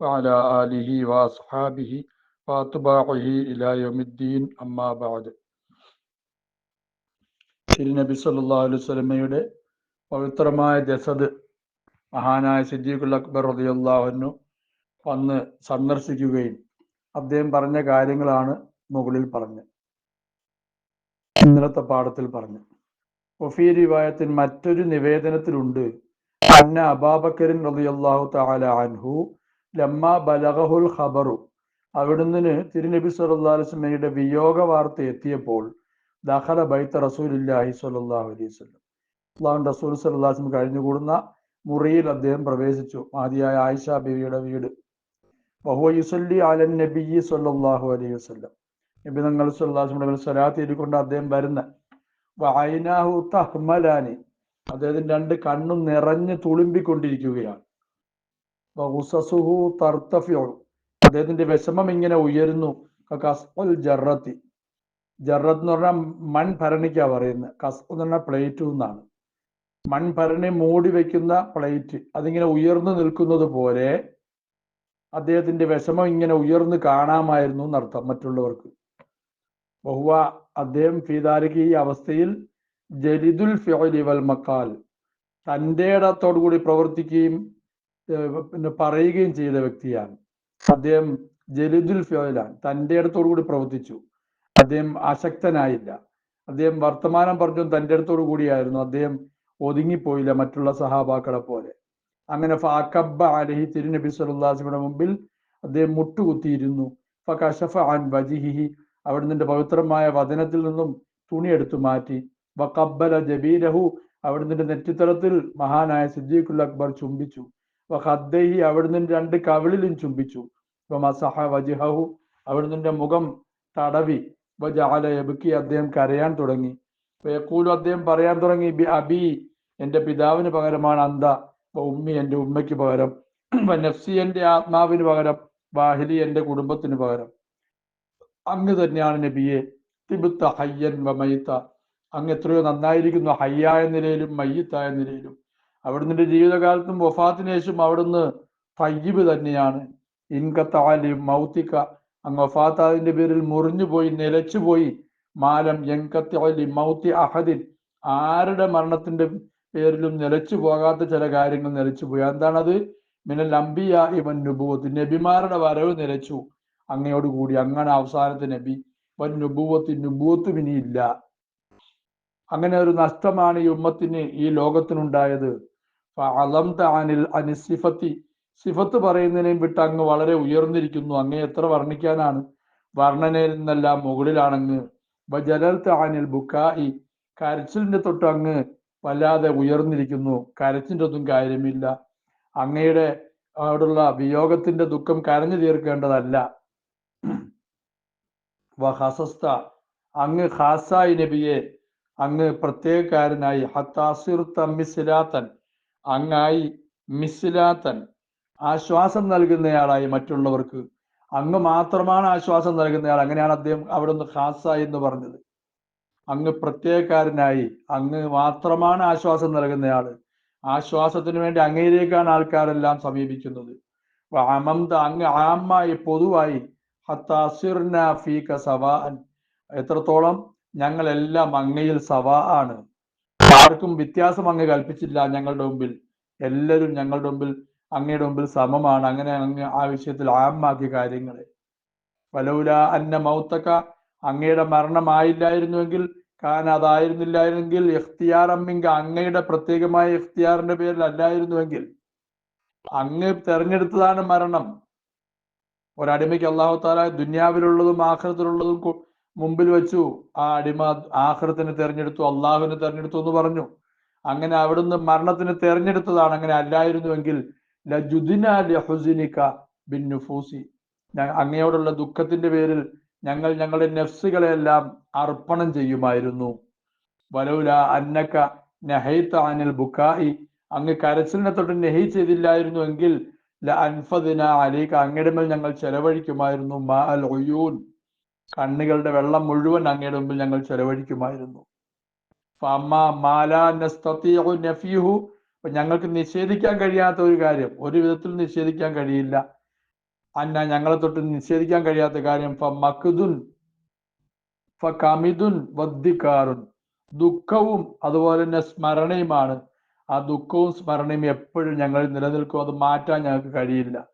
وعلى آله وأصحابه وأتباعه إلى يوم الدين أما بعد തിരുനബി സല്ലല്ലാഹു അലൈഹി വസല്ലമയുടെ പവിത്രമായ ജസദ് മഹാനായ സിദ്ദീഖുൽ അക്ബർ റളിയല്ലാഹു വന്ന് സന്ദർശിക്കുകയും അദ്ദേഹം പറഞ്ഞ കാര്യങ്ങളാണ് മുകളിൽ പറഞ്ഞത് ഇന്നലത്തെ പാഠത്തിൽ പറഞ്ഞു ഒഫീ റിവായത്തിൽ മറ്റൊരു നിവേദനത്തിലുണ്ട് അന്ന അബാബക്കറിൻ റളിയല്ലാഹു തആല അൻഹു ലമ്മ ബലഹുൽ ഖബറു. അവിടുന്ന് തിരുനബി സുല്ലാസ്മയുടെ വിയോഗ വാർത്ത എത്തിയപ്പോൾ ദഹല ബൈത്ത റസൂലില്ലാഹി സ്വല്ലല്ലാഹു അലൈഹി റസൂൽ സുല്ലാസ്മ കഴിഞ്ഞുകൂടുന്ന മുറിയിൽ അദ്ദേഹം പ്രവേശിച്ചു. ആദിയായ ആയിഷ ബിവിയുടെ വീട്. വഹുവ യുസല്ലി അലൻ നബി സല്ലല്ലാഹു അലൈഹി വസ്ല്ലം. നബി തങ്ങൾ സുല്ലാസ്മയുടെ സ്വലാത്തിരിക്കൊണ്ട് അദ്ദേഹം വരുന്ന വായനാഹു തഹ്മലാനി. അദ്ദേഹത്തിന്റെ രണ്ട് കണ്ണും നിറഞ്ഞ് തുളുമ്പിക്കൊണ്ടിരിക്കുകയാണ്. അദ്ദേഹത്തിന്റെ വിഷമം ഇങ്ങനെ ഉയരുന്നു. ജറത്തി. ജറത്ത് എന്ന് പറഞ്ഞാൽ മൺഭരണിക്കാ പറയുന്നത് കസ് എന്ന് പറഞ്ഞാൽ പ്ലേറ്റ് എന്നാണ് മൺഭരണി മൂടി വെക്കുന്ന പ്ലേറ്റ് അതിങ്ങനെ ഉയർന്നു നിൽക്കുന്നത് പോലെ അദ്ദേഹത്തിന്റെ വിഷമം ഇങ്ങനെ ഉയർന്നു കാണാമായിരുന്നു എന്നർത്ഥം മറ്റുള്ളവർക്ക്. ബഹുവ അദ്ദേഹം ഫീതാരിക്ക് ഈ അവസ്ഥയിൽ ജലിദുൽ ഫിയോലി വൽ മക്കാൽ തന്റെ ഇടത്തോടു കൂടി പ്രവർത്തിക്കുകയും പിന്നെ പറയുകയും ചെയ്ത വ്യക്തിയാണ്. അദ്ദേഹം ജലിദുൽ ഫിഅലാണ് തന്റെ അടുത്തോടു കൂടി പ്രവർത്തിച്ചു. അദ്ദേഹം അശക്തനായില്ല. അദ്ദേഹം വർത്തമാനം പറഞ്ഞു തന്റെ അടുത്തോടു കൂടിയായിരുന്നു. അദ്ദേഹം ഒതുങ്ങിപ്പോയില്ല മറ്റുള്ള സഹാബാക്കളെ പോലെ. അങ്ങനെ ഫാക്കബ്ബ അലഹി തിരുനബി സല്ലാസിയുടെ മുമ്പിൽ അദ്ദേഹം മുട്ടുകുത്തിയിരുന്നു. ഫകഷഫ അൻ വജിഹിഹി. അവിടുന്ന് പവിത്രമായ വചനത്തിൽ നിന്നും തുണി എടുത്തു മാറ്റി. വക്കബ്ബല ജബീലഹു. അവിടുന്ന് നെറ്റിത്തലത്തിൽ മഹാനായ സിദ്ദീഖുൽ അക്ബർ ചുംബിച്ചു. വഹദ്ദഹി അവിടുന്ന് രണ്ട് കവിളിലും ചുംബിച്ചു. മസഹ വജിഹു അവിടുന്ന് മുഖം തടവി. വജാല അദ്ദേഹം കരയാൻ തുടങ്ങി. യക്കൂലു അദ്ദേഹം പറയാൻ തുടങ്ങി ബി അബി എന്റെ പിതാവിന് പകരമാണ് അന്ത ഉമ്മി എന്റെ ഉമ്മയ്ക്ക് പകരം. നഫ്സി എന്റെ ആത്മാവിന് പകരം. വാഹിലി എന്റെ കുടുംബത്തിന് പകരം. അങ്ങ് തന്നെയാണ് നബിയെ. തിബുത്ത ഹയ്യൻ വമയിത്ത അങ്ങ് എത്രയോ നന്നായിരിക്കുന്നു ഹയ്യായ നിലയിലും മയ്യത്തായ നിലയിലും. അവിടുന്ന് ജീവിതകാലത്തും വഫാത്തിന് ശേഷം അവിടുന്ന് തയ്യിബ് തന്നെയാണ്. ഇൻകത്താലി മൗത്തിക്ക. അങ്ങ് വഫാത്താതിന്റെ പേരിൽ മുറിഞ്ഞു പോയി നിലച്ചു പോയി. മാലം എൻകത്താലി മൗത്തി അഹദിൻ. ആരുടെ മരണത്തിന്റെ പേരിലും നിലച്ചു പോകാത്ത ചില കാര്യങ്ങൾ നിലച്ചു പോയി. എന്താണത്? മിനൽ അംബിയ ഇവൻ നുബുവത്ത്. നബിമാരുടെ വരവ് നിലച്ചു. അങ്ങയോട് കൂടി അങ്ങനെ അവസാനത്തെ നബി. വൻ നുബുവത്ത് നുബുവത്തും ഇനിയില്ല. അങ്ങനെ ഒരു നഷ്ടമാണ് ഈ ഉമ്മത്തിന് ഈ ലോകത്തിനുണ്ടായത്. അലം സിഫത്ത്. പറയുന്നതിനെയും വിട്ട് അങ്ങ് വളരെ ഉയർന്നിരിക്കുന്നു. അങ്ങേ എത്ര വർണിക്കാനാണ്? വർണനയിൽ നിന്നെല്ലാം മുകളിലാണങ്ങ്. ജലൽത്ത് അനിൽ ബുക്കായി കരച്ചിലിന്റെ തൊട്ട് അങ്ങ് വല്ലാതെ ഉയർന്നിരിക്കുന്നു. കരച്ചിന്റെ ഒന്നും കാര്യമില്ല. അങ്ങയുടെ അവിടുള്ള വിയോഗത്തിന്റെ ദുഃഖം കരഞ്ഞു തീർക്കേണ്ടതല്ല. വഹസസ്ത അങ്ങ് ഹാസായി നബിയെ അങ്ങ് പ്രത്യേകക്കാരനായി ഹത്താസിർ തമ്മിസിലാത്തൻ അങ്ങായി മിസ്സിലാത്തൻ ആശ്വാസം നൽകുന്നയാളായി മറ്റുള്ളവർക്ക്. അങ്ങ് മാത്രമാണ് ആശ്വാസം നൽകുന്നയാൾ. അങ്ങനെയാണ് അദ്ദേഹം അവിടെ നിന്ന് ഖാസായി എന്ന് പറഞ്ഞത്. അങ്ങ് പ്രത്യേകക്കാരനായി അങ്ങ് മാത്രമാണ് ആശ്വാസം നൽകുന്നയാൾ. ആശ്വാസത്തിന് വേണ്ടി അങ്ങയിലേക്കാണ് ആൾക്കാരെല്ലാം സമീപിക്കുന്നത്. അമന്ത അങ്ങ് ആമായി പൊതുവായി ഹത്താസിർന ഫീക സവാൻ എത്രത്തോളം ഞങ്ങളെല്ലാം അങ്ങയിൽ സവാ ആണ്. ആർക്കും വ്യത്യാസം അങ്ങ് കൽപ്പിച്ചില്ല ഞങ്ങളുടെ മുമ്പിൽ എല്ലാവരും ഞങ്ങളുടെ മുമ്പിൽ അങ്ങയുടെ മുമ്പിൽ സമമാണ്. അങ്ങനെ അങ്ങ് ആ വിഷയത്തിൽ ആമാക്കിയ കാര്യങ്ങളെ. വലൗല അന്ന മൗത്തക്ക അങ്ങയുടെ മരണമായില്ലായിരുന്നുവെങ്കിൽ കാൻ അതായിരുന്നില്ലായിരുന്നെങ്കിൽ എഫ്തിയാർ അമ്മിങ്ക അങ്ങയുടെ പ്രത്യേകമായ എഫ്തിയാറിന്റെ പേരിൽ അല്ലായിരുന്നുവെങ്കിൽ അങ്ങ് തെരഞ്ഞെടുത്തതാണ് മരണം. ഒരടിമയ്ക്ക് അള്ളാഹു താല ദുന്യാവിലുള്ളതും ആഖിറത്തിലുള്ളതും മുമ്പിൽ വെച്ചു. ആ അടിമ ആഖിറത്തിന് തെരഞ്ഞെടുത്തു അള്ളാഹുവിനെ തെരഞ്ഞെടുത്തു എന്ന് പറഞ്ഞു. അങ്ങനെ അവിടുന്ന് മരണത്തിന് തെരഞ്ഞെടുത്തതാണ് അങ്ങനെ അല്ലായിരുന്നുവെങ്കിൽ ബിൻ നുഫൂസി അങ്ങയോടുള്ള ദുഃഖത്തിന്റെ പേരിൽ ഞങ്ങൾ ഞങ്ങളുടെ നെഫ്സുകളെല്ലാം അർപ്പണം ചെയ്യുമായിരുന്നു. വലൗല അന്നക്ക നഹൈത്ത അനിൽ ബുക്കായി അങ്ങ് കരച്ചിലിനെ തൊട്ട് നെഹി ചെയ്തില്ലായിരുന്നു എങ്കിൽ അൻഫദിന അങ്ങയുടെ മേൽ ഞങ്ങൾ ചെലവഴിക്കുമായിരുന്നു. മാ അൽ ഒയൂൻ കണ്ണുകളുടെ വെള്ളം മുഴുവൻ അങ്ങയുടെ മുമ്പിൽ ഞങ്ങൾ ചെലവഴിക്കുമായിരുന്നു. ഞങ്ങൾക്ക് നിഷേധിക്കാൻ കഴിയാത്ത ഒരു കാര്യം ഒരു വിധത്തിൽ നിഷേധിക്കാൻ കഴിയില്ല. അന്ന ഞങ്ങളെ തൊട്ട് നിഷേധിക്കാൻ കഴിയാത്ത കാര്യം ഫ മക്ദുൻ ഫ ദുഃഖവും അതുപോലെ തന്നെ സ്മരണയുമാണ്. ആ ദുഃഖവും സ്മരണയും എപ്പോഴും ഞങ്ങൾ നിലനിൽക്കും. അത് മാറ്റാൻ ഞങ്ങൾക്ക് കഴിയില്ല.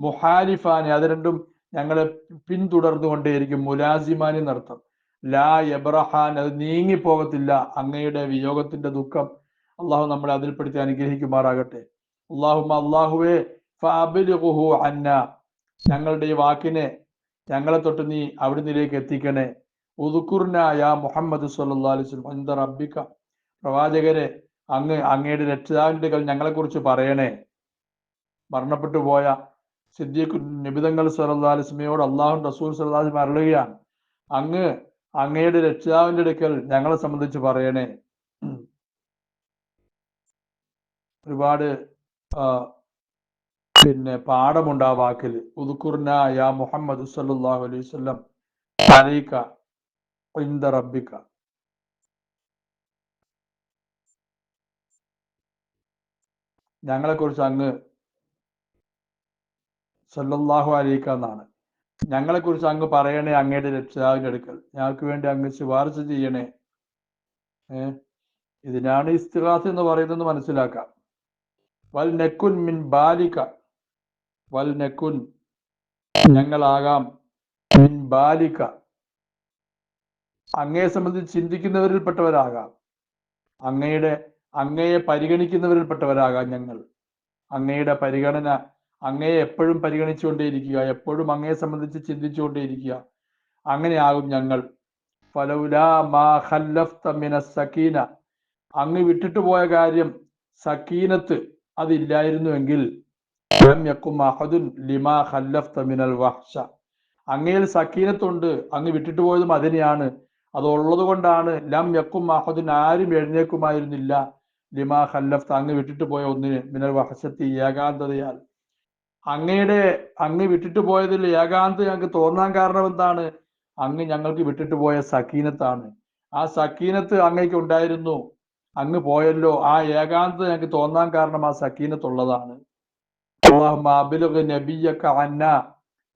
മുഹാരിഫാനെ അത് രണ്ടും ഞങ്ങളെ പിന്തുടർന്നുകൊണ്ടേയിരിക്കും മുലാസിമാനി നൃത്തം ലാ എബ്രഹാൻ അത് നീങ്ങിപ്പോകത്തില്ല. അങ്ങയുടെ വിയോഗത്തിന്റെ ദുഃഖം അള്ളാഹു നമ്മളെ അതിൽപ്പെടുത്തി അനുഗ്രഹിക്കുമാറാകട്ടെ. അള്ളാഹുമ അള്ളാഹുവേ ഫാബിലുഹു അന്ന ഞങ്ങളുടെ ഈ വാക്കിനെ ഞങ്ങളെ തൊട്ട് നീ അവിടുന്നിലേക്ക് എത്തിക്കണേ. ഉദുക്കുറിനായ യാ മുഹമ്മദ് ഇന്ദ റബ്ബിക. പ്രവാചകരെ അങ്ങ് അങ്ങയുടെ രക്ഷിതാവിന്റെ ഞങ്ങളെ കുറിച്ച് പറയണേ. മരണപ്പെട്ടു പോയ സിദ്ദീഖ് നിബിതങ്ങൾ സലഹ്ലിസ്മയോട് അള്ളാഹു റസൂൽ വസല്ലം അരുളുകയാണ് അങ്ങ് അങ്ങയുടെ രക്ഷിതാവിന്റെ അടുക്കൽ ഞങ്ങളെ സംബന്ധിച്ച് പറയണേ. ഒരുപാട് പിന്നെ പാഠമുണ്ട് ആ വാക്കിൽ ഉദുക്കുർന യാ മുഹമ്മദ് സല്ലാഹു അലൈഹി വസല്ലം അലൈക ഇന്ദ റബ്ബിക ഞങ്ങളെ കുറിച്ച് അങ്ങ് സല്ലല്ലാഹു അലൈക്ക എന്നാണ്. ഞങ്ങളെ കുറിച്ച് അങ്ങ് പറയണേ അങ്ങയുടെ രക്ഷിതാവിന്റെ അടുക്കൽ. ഞങ്ങൾക്ക് വേണ്ടി അങ്ങ് ശുപാർശ ചെയ്യണേ. ഏ? ഇതിനാണ് ഇസ്തിഹാസ് എന്ന് പറയുന്നത് മനസ്സിലാക്കാം. വൽ നെക്കുൻ മിൻ ബാലിക. വൽ നെക്കുൻ ഞങ്ങളാകാം മിൻ ബാലിക. അങ്ങയെ സംബന്ധിച്ച് ചിന്തിക്കുന്നവരിൽപ്പെട്ടവരാകാം. അങ്ങയുടെ അങ്ങയെ പരിഗണിക്കുന്നവരിൽപ്പെട്ടവരാകാം ഞങ്ങൾ. അങ്ങയുടെ പരിഗണന അങ്ങയെ എപ്പോഴും പരിഗണിച്ചുകൊണ്ടേയിരിക്കുക എപ്പോഴും അങ്ങയെ സംബന്ധിച്ച് ചിന്തിച്ചുകൊണ്ടേയിരിക്കുക. അങ്ങനെയാകും ഞങ്ങൾ. സക്കീന അങ്ങ് വിട്ടിട്ട് പോയ കാര്യം സക്കീനത്ത് അതില്ലായിരുന്നുവെങ്കിൽ ലിമാ മിനൽ വഹ്ഷ. അങ്ങയിൽ സക്കീനത്തുണ്ട് അങ്ങ് വിട്ടിട്ട് പോയതും അതിനെയാണ്. അതുള്ളത് കൊണ്ടാണ് ലം യക്കും മഹദുൻ ആരും എഴുന്നേക്കുമായിരുന്നില്ല ലിമാ ഖല്ലഫ്ത അങ്ങ് വിട്ടിട്ട് പോയ ഒന്നിന് മിനൽ വഹശത്തി ഏകാന്തതയാൽ. അങ്ങയുടെ അങ്ങ് വിട്ടിട്ട് പോയതിൽ ഏകാന്ത് ഞങ്ങൾക്ക് തോന്നാൻ കാരണം എന്താണ്? അങ്ങ് ഞങ്ങൾക്ക് വിട്ടിട്ട് പോയ സക്കീനത്താണ് ആ സക്കീനത്ത് അങ്ങയ്ക്ക് ഉണ്ടായിരുന്നു. അങ്ങ് പോയല്ലോ. ആ ഏകാന്തത ഞങ്ങൾക്ക് തോന്നാൻ കാരണം ആ സക്കീനത്തുള്ളതാണ് അന്ന.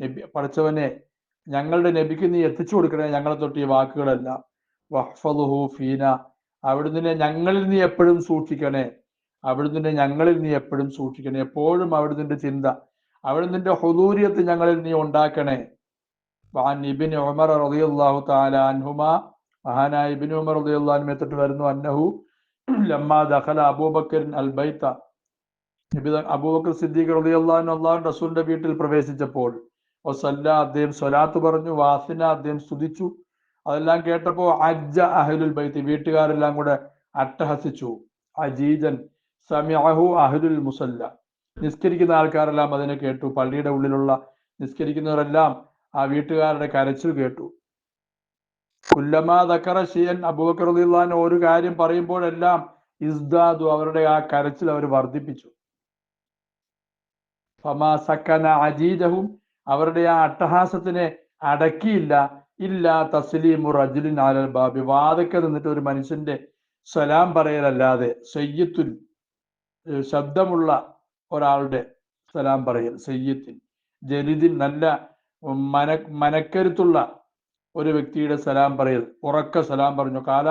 നബി പഠിച്ചവനെ ഞങ്ങളുടെ നബിക്ക് നീ എത്തിച്ചു കൊടുക്കണേ ഞങ്ങളെ തൊട്ട് ഈ വാക്കുകളെല്ലാം. വഹ്ഫദുഹു ഫീന. അവിടുന്ന് ഞങ്ങളിൽ നീ എപ്പോഴും സൂക്ഷിക്കണേ. അവിടുന്ന് ഞങ്ങളിൽ നീ എപ്പോഴും സൂക്ഷിക്കണേ. എപ്പോഴും അവിടുന്ന് ചിന്ത. അവിടുന്ന് ഹുദൂരിയത്ത് ഞങ്ങളിൽ നീ ഉണ്ടാക്കണേ. വാൻ ഇബിൻ ഉമർ റളിയല്ലാഹു തആല അൻഹുമാ. മഹാനായ ഇബിൻ ഉമർ റളിയല്ലാഹു അൻഹു വരുന്നു അന്നഹു ലമ്മാ ദഖല അബൂബക്കർ അൽ ബൈത്ത അബൂബക്കർ സിദ്ദീഖ് റളിയല്ലാഹു അല്ലാഹു റസൂലിന്റെ വീട്ടിൽ പ്രവേശിച്ചപ്പോൾ വസല്ല അദ്ദേഹം സ്വലാത്ത് പറഞ്ഞു വാസിന അദ്ദേഹം സ്തുതിച്ചു. അതെല്ലാം കേട്ടപ്പോൾ അജ്ജ അഹ്ലുൽ ബൈത്ത് വീട്ടുകാരെല്ലാം കൂടെ അട്ടഹസിച്ചു. അജീജൻ സമിഅഹു അഹ്ലുൽ മുസല്ല. നിസ്കരിക്കുന്ന ആൾക്കാരെല്ലാം അതിനെ കേട്ടു. പള്ളിയുടെ ഉള്ളിലുള്ള നിസ്കരിക്കുന്നവരെല്ലാം ആ വീട്ടുകാരുടെ കരച്ചിൽ കേട്ടു. കുല്ലമാ ദക്കറ അബൂബക്കർ ഒരു കാര്യം പറയുമ്പോഴെല്ലാം ഇസ്ദാദു അവരുടെ ആ കരച്ചിൽ അവർ വർദ്ധിപ്പിച്ചു. ഫമാ സക്കന അജീജഹും അവരുടെ ആ അട്ടഹാസത്തിനെ അടക്കിയില്ല. ഇല്ല തസ്ലീമു റജുലിൻ ആലൽ ബാബി. വാദക്കെ നിന്നിട്ട് ഒരു മനുഷ്യന്റെ സലാം പറയലല്ലാതെ സയ്യത്തുൽ ശബ്ദമുള്ള ഒരാളുടെ സലാം പറയൽ സയ്യത്തിൻ ജലിദിൻ നല്ല മന മനക്കരുത്തുള്ള ഒരു വ്യക്തിയുടെ സലാം പറയൽ ഉറക്ക സലാം പറഞ്ഞു. കാല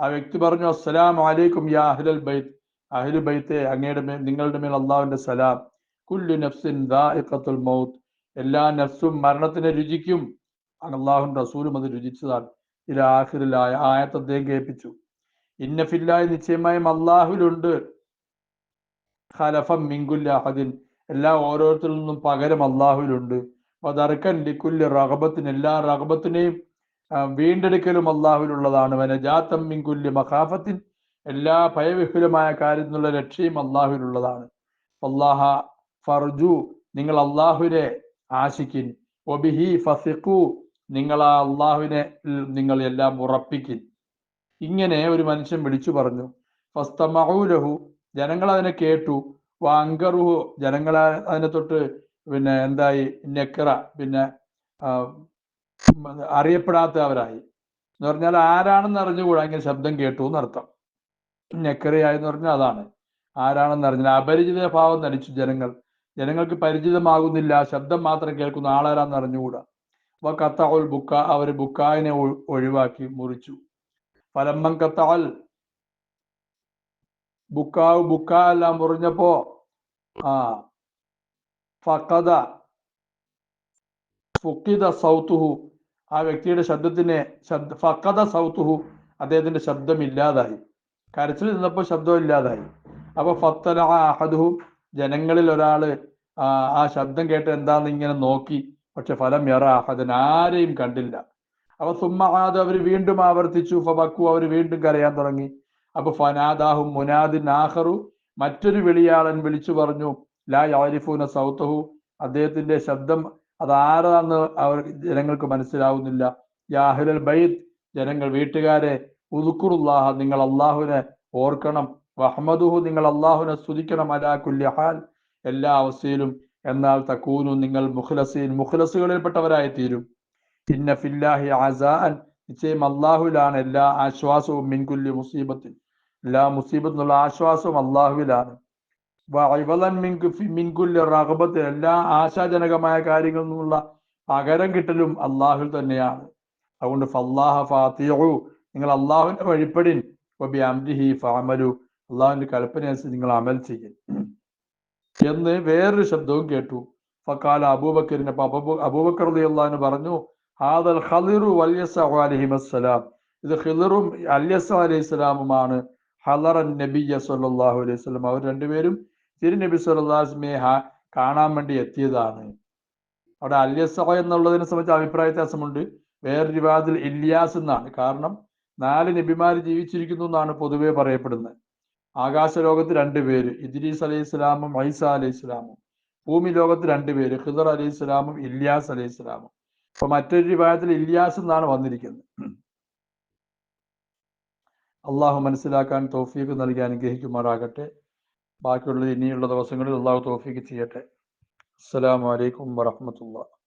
ആ വ്യക്തി പറഞ്ഞു അസ്സലാം അലൈക്കും യാ അഹ്ലൽ ബൈത്ത്. അഹ്ലു ബൈത്തെ അങ്ങയുടെ മേൽ നിങ്ങളുടെ മേൽ അള്ളാഹുവിന്റെ സലാം. കുല്ലു നഫ്സിൻ ദാഇഖത്തുൽ മൗത്ത്. എല്ലാ നഫ്സും മരണത്തിനെ രുചിക്കും. അള്ളാഹുൻ റസൂലും അത് രുചിച്ചതാണ്. ഇതിൽ ആഖിറിലായ ആയത്ത് അദ്ദേഹം കേൾപ്പിച്ചു. ഇന്ന ഫില്ലായി നിശ്ചയമായും അള്ളാഹുലുണ്ട് ഖലഫം മിങ്കുല്ല അഹദിൻ. എല്ലാ ഓരോരുത്തരിൽ നിന്നും പകരം അള്ളാഹുവിലുണ്ട് വതർക്കൻ ലിക്കുല്ല റഹബത്തിന് എല്ലാ റഹബത്തിനെയും വീണ്ടെടുക്കലും അള്ളാഹുവിലുള്ളതാണ് വനജാത്തം മിങ്കുല്യ മഖാഫത്തിൻ. എല്ലാ ഭയവിഹുലമായ കാര്യത്തിൽ നിന്നുള്ള രക്ഷയും അള്ളാഹുവിലുള്ളതാണ് അള്ളാഹ ഫർജു. നിങ്ങൾ അള്ളാഹുവിനെ ആശിക്കിൻ. ഒബിഹി ഫസിഖു. നിങ്ങൾ ആ അള്ളാഹുവിനെ നിങ്ങൾ എല്ലാം ഉറപ്പിക്കിൻ. ഇങ്ങനെ ഒരു മനുഷ്യൻ വിളിച്ചു പറഞ്ഞു. ഫസ്തമഊലഹു ജനങ്ങൾ അതിനെ കേട്ടു. വാങ്കറുഹു ജനങ്ങൾ അതിനെ തൊട്ട് പിന്നെ എന്തായി? നെക്കറ പിന്നെ അറിയപ്പെടാത്തവരായി. എന്ന് പറഞ്ഞാൽ ആരാണെന്ന് അറിഞ്ഞുകൂടാ? ഇങ്ങനെ ശബ്ദം കേട്ടു എന്നർത്ഥം. നെക്കറയായെന്ന് പറഞ്ഞാൽ അതാണ്. ആരാണെന്ന് അറിഞ്ഞാൽ അപരിചിത ഭാവം നടിച്ചു ജനങ്ങൾ. ജനങ്ങൾക്ക് പരിചിതമാകുന്നില്ല. ശബ്ദം മാത്രം കേൾക്കുന്ന ആളാരാന്ന് അറിഞ്ഞുകൂടാ? അപ്പൊ കത്തഉൽ ബുക്ക അവർ ബുക്കായിനെ ഒഴിവാക്കി മുറിച്ചു. ഫലമ്മൻ കത്തൽ ബുക്കാവ് ബുക്ക എല്ലാം മുറിഞ്ഞപ്പോ ആ ഫക്കത ഫുക്കിത സൗത്തുഹു ആ വ്യക്തിയുടെ ശബ്ദത്തിനെ ശബ്ദ ഫക്കത സൗത്തുഹു അദ്ദേഹത്തിന്റെ ശബ്ദം ഇല്ലാതായി കരച്ചിൽ നിന്നപ്പോൾ ശബ്ദം ഇല്ലാതായി അപ്പൊ ഫത്തല അഹദുഹു ജനങ്ങളിൽ ഒരാൾ ആ ശബ്ദം കേട്ട് എന്താന്ന് ഇങ്ങനെ നോക്കി. പക്ഷെ ഫലം യറ അഹദൻ ആരെയും കണ്ടില്ല. അപ്പൊ സുമ്മാ അവർ വീണ്ടും ആവർത്തിച്ചു ഫബക്കു അവർ വീണ്ടും കരയാൻ തുടങ്ങി. അപ്പൊ ഫനാദാഹു മുനാദിൻ ആഹറു മറ്റൊരു വിളിയാളൻ വിളിച്ചു പറഞ്ഞു ലാ യാരിഫൂന സൗത്തഹു അദ്ദേഹത്തിന്റെ ശബ്ദം അതാരാന്ന് അവർ ജനങ്ങൾക്ക് മനസ്സിലാവുന്നില്ല. യാഹിലൽ ബൈത്ത്. ജനങ്ങൾ വീട്ടുകാരെ ഉദുക്കുറുല്ലാഹ നിങ്ങൾ അള്ളാഹുവിനെ ഓർക്കണം. വഹ്മദുഹു നിങ്ങൾ അള്ളാഹുവിനെ സ്തുതിക്കണം. അലാ കുല്യഹാൽ എല്ലാ അവസ്ഥയിലും എന്നാൽ തക്കൂനു നിങ്ങൾ മുഖ്ലസീൻ മുഖ്ലസുകളിൽപ്പെട്ടവരായി തീരും ഇന്ന ഫില്ലാഹി ആസാൻ നിശ്ചയം അള്ളാഹുലാണ് എല്ലാ ആശ്വാസവും മിൻകുല്ലി മുസീബത്തിൽ എല്ലാ മുസീബത്ത് എന്നുള്ള ആശ്വാസവും അള്ളാഹുവിലാണ് റഹബത്തിൽ എല്ലാ ആശാജനകമായ കാര്യങ്ങളിൽ നിന്നുള്ള പകരം കിട്ടലും അള്ളാഹുൽ തന്നെയാണ്. അതുകൊണ്ട് ഫല്ലാഹ ഫാത്തിയു നിങ്ങൾ അള്ളാഹുവിന്റെ വഴിപ്പെടിൻ. വബി അള്ളാഹുവിന്റെ കൽപ്പന അനുസരിച്ച് നിങ്ങൾ അമൽ ചെയ്യും. എന്ന് വേറൊരു ശബ്ദവും കേട്ടു. ഫക്കാല അബൂബക്കറിനെ അബൂബക്കർ അബൂ- അബൂബക്കർ അള്ളാഹിന് പറഞ്ഞു ഹാദൽ ഖലിറു വല്യസ അലിഹിമസ്സലാം. ഇത് ഖിലറും അല്യസ അലൈഹി സ്വലാമുമാണ് ഹലറൻ നബിയ സല്ലല്ലാഹു അലൈഹി സ്വലം അവർ രണ്ടുപേരും തിരുനബി സല്ലാസ്മയെ കാണാൻ വേണ്ടി എത്തിയതാണ്. അവിടെ അല്യസ എന്നുള്ളതിനെ സംബന്ധിച്ച് അഭിപ്രായ വ്യത്യാസമുണ്ട്. വേറെ വിവാദത്തിൽ ഇല്യാസ് എന്നാണ്. കാരണം നാല് നബിമാര് ജീവിച്ചിരിക്കുന്നു എന്നാണ് പൊതുവേ പറയപ്പെടുന്നത്. ആകാശ ലോകത്ത് രണ്ടുപേര് ഇദ്രീസ് അലൈഹി സ്വലാമും ഐസ അലൈഹി സ്വലാമും. ഭൂമി ലോകത്ത് രണ്ടുപേര് ഖിദർ അലൈഹി സ്വലാമും ഇല്യാസ് അലൈഹി സ്വലാമും. അപ്പൊ മറ്റൊരു വിഭാഗത്തിൽ ഇല്യാസ് എന്നാണ് വന്നിരിക്കുന്നത്. അള്ളാഹു മനസ്സിലാക്കാൻ തോഫീക്ക് നൽകി അനുഗ്രഹിക്കുമാറാകട്ടെ. ബാക്കിയുള്ള ഇനിയുള്ള ദിവസങ്ങളിൽ അള്ളാഹു തോഫീക്ക് ചെയ്യട്ടെ. അസ്സലാമു അലൈക്കും വറഹ്മത്തുള്ളാഹി.